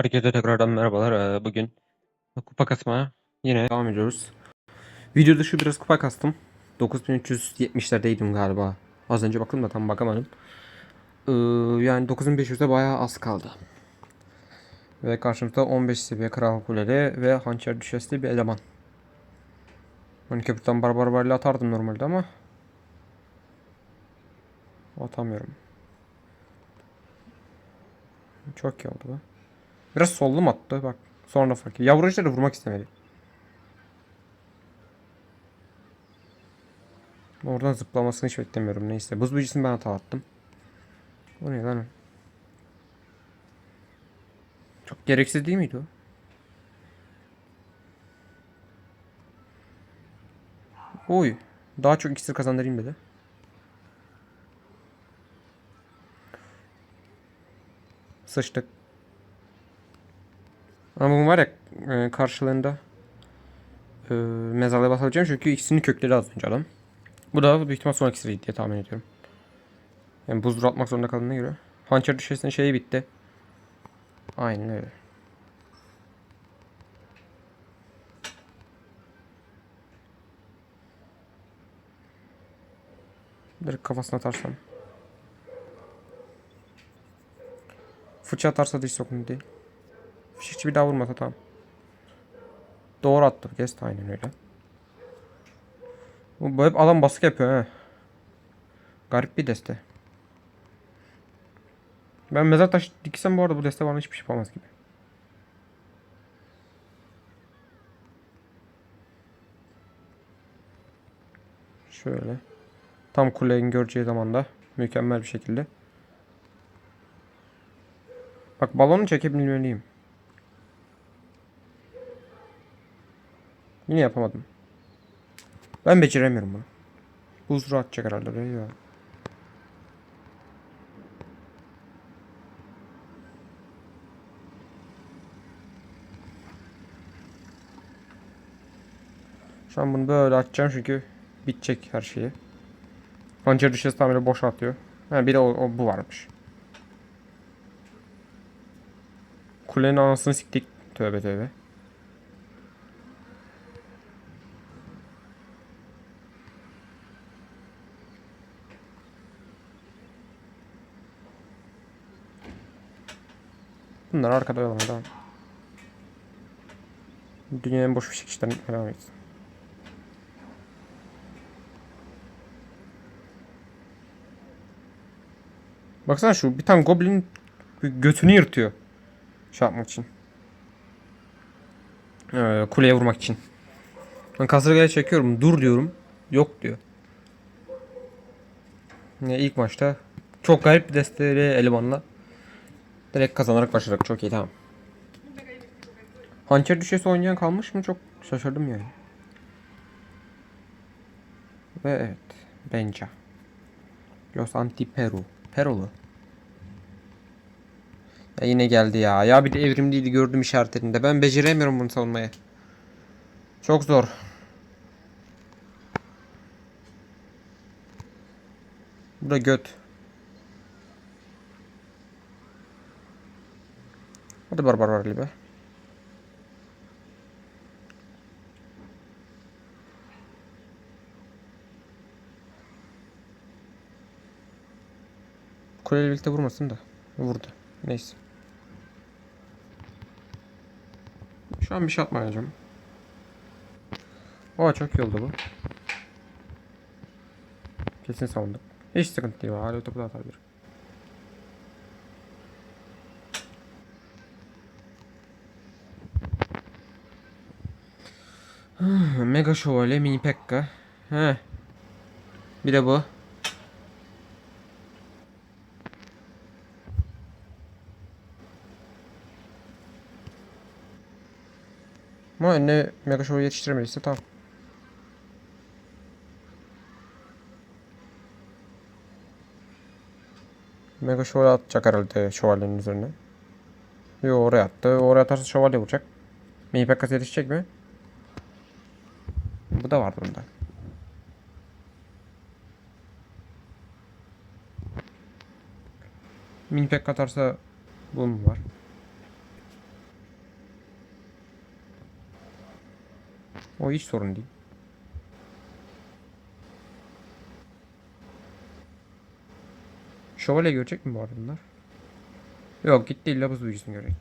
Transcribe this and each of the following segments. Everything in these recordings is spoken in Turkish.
Herkese tekrardan merhabalar. Ee, Bugün kupa kasmaya yine devam ediyoruz. Videoda şu biraz kupa kastım. 9370'lerdeydim galiba. Az önce baktım da tam bakamadım. Ee, yani 9500'de bayağı az kaldı. Ve karşımızda 15 seviye kral kuleli ve hançer düşesli bir eleman. Hani köprüden barbar varla atardım normalde ama atamıyorum. Çok iyi bu. Biraz sollu mu attı bak. Sonra fark ettim. Yavru ejderi vurmak istemedi. Oradan zıplamasını hiç beklemiyorum. Neyse. Buz büyücüsünü ben hata attım. O ne lan? Çok gereksiz değil miydi o? Oy. Daha çok iksir kazandırayım dedi. Sıçtık. Ama bunun var ya e, karşılığında e, mezarlığa basabileceğim çünkü ikisinin kökleri az önce adam. Bu da büyük ihtimal son iksiri diye tahmin ediyorum. Yani buzdur atmak zorunda kaldığına göre. Hançer düşesinin şeyi bitti. Aynen öyle. Direkt kafasına atarsam. Fıçı atarsa da hiç sorun değil. Hiç bir daha vurmasa tamam. Doğru attı. Kes aynen öyle. Bu hep alan baskı yapıyor he. Garip bir deste. Ben mezar taşı diksem bu arada bu deste bana hiçbir şey yapamaz gibi. Şöyle. Tam kuleyin göreceği zamanda mükemmel bir şekilde. Bak balonu çekebilmeliyim. Yine yapamadım. Ben beceremiyorum bunu. Buzru atacak herhalde oraya ya. Şu an bunu böyle açacağım çünkü bitecek her şeyi. Pancar düşesi tam boş atıyor. Ha bir de o, o bu varmış. Kulenin anasını siktik. Tövbe tövbe. Bunlar arkada oyalamaya devam. Dünyanın boş bir şey işlerini devam etsin. Baksana şu bir tane goblin götünü yırtıyor. Şey yapmak için. Ee, kuleye vurmak için. Ben kasırgaya çekiyorum. Dur diyorum. Yok diyor. Ne ilk maçta çok garip bir desteğiyle elemanla direkt kazanarak başladık. Çok iyi tamam. Hançer düşesi oynayan kalmış mı? Çok şaşırdım yani. Ve evet. Benca. Los Antiperu. Perolu. Ya yine geldi ya. Ya bir de evrimliydi gördüm işaretlerinde. Ben beceremiyorum bunu savunmaya. Çok zor. Bu da göt. Hadi barbar var be. Kuleyle birlikte vurmasın da. Vurdu. Neyse. Şu an bir şey atmayacağım. Oha çok iyi oldu bu. Kesin savundum. Hiç sıkıntı değil. Hala topu da atabilir. Mega Şövalye Mini Pekka. He. Bir de bu. Ama önüne Mega Show'u yetiştiremediyse tamam. Mega Show'u atacak herhalde şövalyenin üzerine. Yo oraya attı. Oraya atarsa şövalye vuracak. Mini Pekkas yetişecek mi? Da vardı bunda. Mini pack katarsa bunun var. O hiç sorun değil. Şövalye görecek mi bu arada bunlar? Yok gitti illa buz büyücüsünü görecek.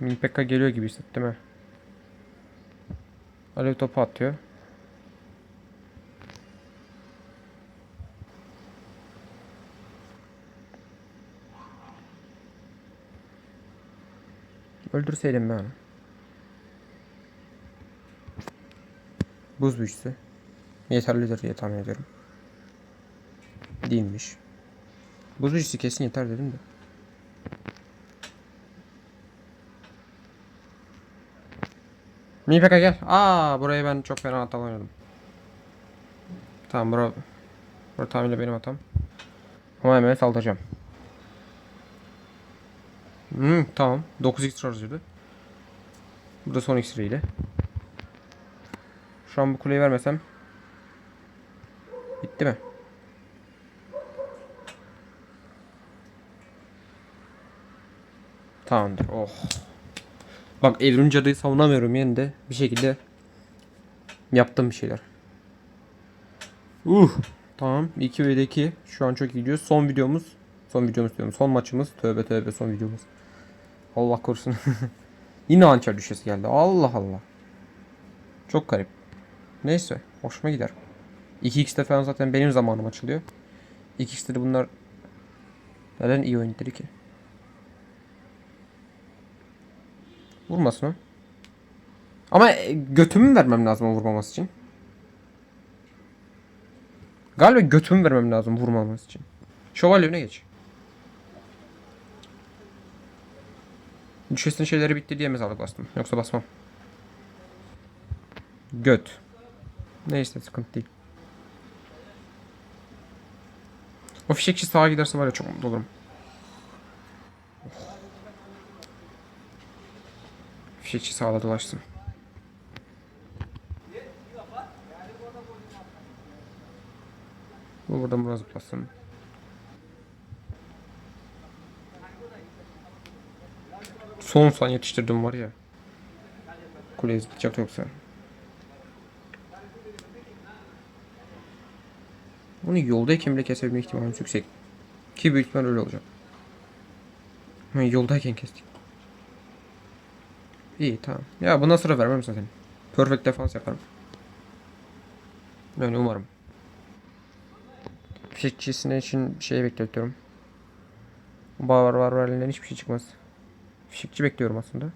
Minpekka geliyor gibi hissettim ha. Alev topu atıyor. Öldürseydim ben onu. Buz büyücüsü. Yeterlidir diye tahmin ediyorum. Değilmiş. Buz büyücüsü kesin yeter dedim de. Mipeka gel. Aa burayı ben çok fena hata. Tamam bura, bura tamamıyla benim hatam. Ama hemen saldıracağım. Hmm, tamam. 9 x harcadı. Burada son iksiriyle. Şu an bu kuleyi vermesem bitti mi? Tamamdır. Oh. Bak Evrim Cadı'yı savunamıyorum yine de bir şekilde yaptım bir şeyler. Uh. Tamam. 2 ve 2. Şu an çok iyi gidiyor. Son videomuz. Son videomuz diyorum. Son maçımız. Tövbe tövbe son videomuz. Allah korusun. Yine hançer düşesi geldi. Allah Allah. Çok garip. Neyse. Hoşuma gider. 2x'te falan zaten benim zamanım açılıyor. 2x'te de bunlar neden iyi oyunları ki? Vurmasın o. Ama e, götümü vermem lazım vurmaması için. Galiba götümü vermem lazım vurmaması için. Şövalye öne geç. Düşesinin şeyleri bitti diye mezarlık bastım. Yoksa basmam. Göt. Neyse sıkıntı değil. O fişekçi sağa giderse var ya çok mutlu olurum. Fişekçi sağda dolaşsın. Bu buradan biraz zıplasın. Son saniye yetiştirdim var ya. Kuleye zıplayacak yoksa. Bunu yoldayken bile kesebilme ihtimalimiz yüksek. Ki büyük ihtimal öyle olacak. Ha, yoldayken kestik. İyi tamam. Ya bundan sıra vermem zaten. Perfect defans yaparım. Yani umarım. Fişekçisine için şey bekliyorum. Var var var elinden hiçbir şey çıkmaz. Fişekçi bekliyorum aslında.